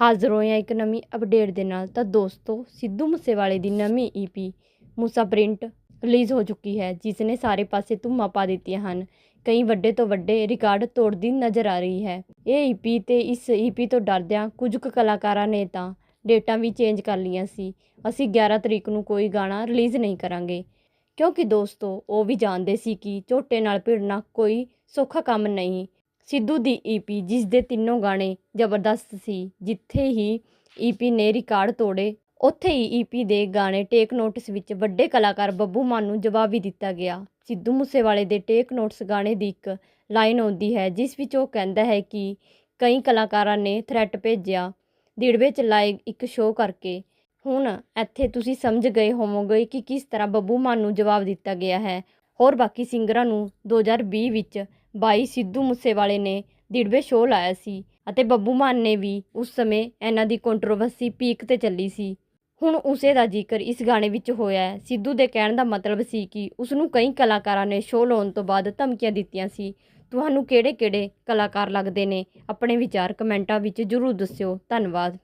ਹਾਜ਼ਰ ਹੋਏ ਹਾਂ ਇੱਕ ਨਵੀਂ ਅਪਡੇਟ ਦੇ ਨਾਲ। ਤਾਂ ਦੋਸਤੋ, ਸਿੱਧੂ ਮੂਸੇਵਾਲੇ ਦੀ ਨਵੀਂ ਈਪੀ ਮੂਸਾ ਪ੍ਰਿੰਟ ਰਿਲੀਜ਼ ਹੋ ਚੁੱਕੀ ਹੈ ਜਿਸ ਨੇ ਸਾਰੇ ਪਾਸੇ ਧੁੰਮਾਂ ਪਾ ਦਿੱਤੀਆਂ ਹਨ। ਕਈ ਵੱਡੇ ਤੋਂ ਵੱਡੇ ਰਿਕਾਰਡ ਤੋੜਦੀ ਨਜ਼ਰ ਆ ਰਹੀ ਹੈ। ਇਹ ਈਪੀ ਤੇ ਇਸ ਈਪੀ ਤੋਂ ਡਰਦਿਆਂ ਕੁਝ ਕੁ ਕਲਾਕਾਰਾਂ ਨੇ ਤਾਂ ਡੇਟਾਂ ਵੀ ਚੇਂਜ ਕਰ ਲਈਆਂ ਸੀ। ਅਸੀਂ 11 ਤਰੀਕ ਨੂੰ ਕੋਈ ਗਾਣਾ ਰਿਲੀਜ਼ ਨਹੀਂ ਕਰਾਂਗੇ। ਕਿਉਂਕਿ ਦੋਸਤੋ, ਉਹ ਵੀ ਜਾਣਦੇ ਸੀ ਕਿ ਝੋਟੇ ਨਾਲ ਭਿੜਨਾ ਕੋਈ ਸੌਖਾ ਕੰਮ ਨਹੀਂ। ਸਿੱਧੂ ਦੀ ਈਪੀ ਜਿਸ ਦੇ ਤਿੰਨੋਂ ਗਾਣੇ ਜ਼ਬਰਦਸਤ ਸੀ, ਜਿੱਥੇ ਹੀ ਈਪੀ ਨੇ ਰਿਕਾਰਡ ਤੋੜੇ, ਉੱਥੇ ਹੀ ਈਪੀ ਦੇ ਗਾਣੇ ਟੇਕ ਨੋਟਿਸ ਵਿੱਚ ਵੱਡੇ ਕਲਾਕਾਰ ਬੱਬੂ ਮਾਨ ਨੂੰ ਜਵਾਬ ਵੀ ਦਿੱਤਾ ਗਿਆ। ਸਿੱਧੂ ਮੂਸੇਵਾਲੇ ਦੇ ਟੇਕ ਨੋਟਿਸ ਗਾਣੇ ਦੀ ਇੱਕ ਲਾਈਨ ਆਉਂਦੀ ਹੈ, ਜਿਸ ਵਿੱਚ ਉਹ ਕਹਿੰਦਾ ਹੈ ਕਿ ਕਈ ਕਲਾਕਾਰਾਂ ਨੇ ਥ੍ਰੈਟ ਭੇਜਿਆ, ਦਿੜਵੇ ਚ ਲਾਏ ਇੱਕ ਸ਼ੋਅ ਕਰਕੇ। ਹੁਣ ਇੱਥੇ ਤੁਸੀਂ ਸਮਝ ਗਏ ਹੋਵੋਗੇ ਕਿ ਕਿਸ ਤਰ੍ਹਾਂ ਬੱਬੂ ਮਾਨ ਨੂੰ ਜਵਾਬ ਦਿੱਤਾ ਗਿਆ ਹੈ। ਹੋਰ ਬਾਕੀ ਸਿੰਗਰਾਂ ਨੂੰ 2020 ਵਿੱਚ ਬਾਈ ਸਿੱਧੂ ਮੂਸੇਵਾਲੇ ਨੇ ਦਿੜਵੇ ਸ਼ੋਅ ਲਾਇਆ ਸੀ ਅਤੇ ਬੱਬੂ ਮਾਨ ਨੇ ਵੀ ਉਸ ਸਮੇਂ ਇਹਨਾਂ ਦੀ ਕੰਟਰੋਵਰਸੀ ਪੀਕ ਤੇ ਚੱਲੀ ਸੀ। ਹੁਣ ਉਸੇ ਦਾ ਜ਼ਿਕਰ ਇਸ ਗਾਣੇ ਵਿੱਚ ਹੋਇਆ ਹੈ। ਸਿੱਧੂ ਦੇ ਕਹਿਣ ਦਾ ਮਤਲਬ ਸੀ ਕਿ ਉਸ ਨੂੰ ਕਈ ਕਲਾਕਾਰਾਂ ਨੇ ਸ਼ੋਅ ਲਾਉਣ ਤੋਂ ਬਾਅਦ ਧਮਕੀਆਂ ਦਿੱਤੀਆਂ ਸੀ। ਤੁਹਾਨੂੰ ਕਿਹੜੇ-ਕਿਹੜੇ ਕਲਾਕਾਰ ਲੱਗਦੇ ਨੇ? ਆਪਣੇ ਵਿਚਾਰ ਕਮੈਂਟਾਂ ਵਿੱਚ ਜ਼ਰੂਰ ਦੱਸਿਓ। ਧੰਨਵਾਦ।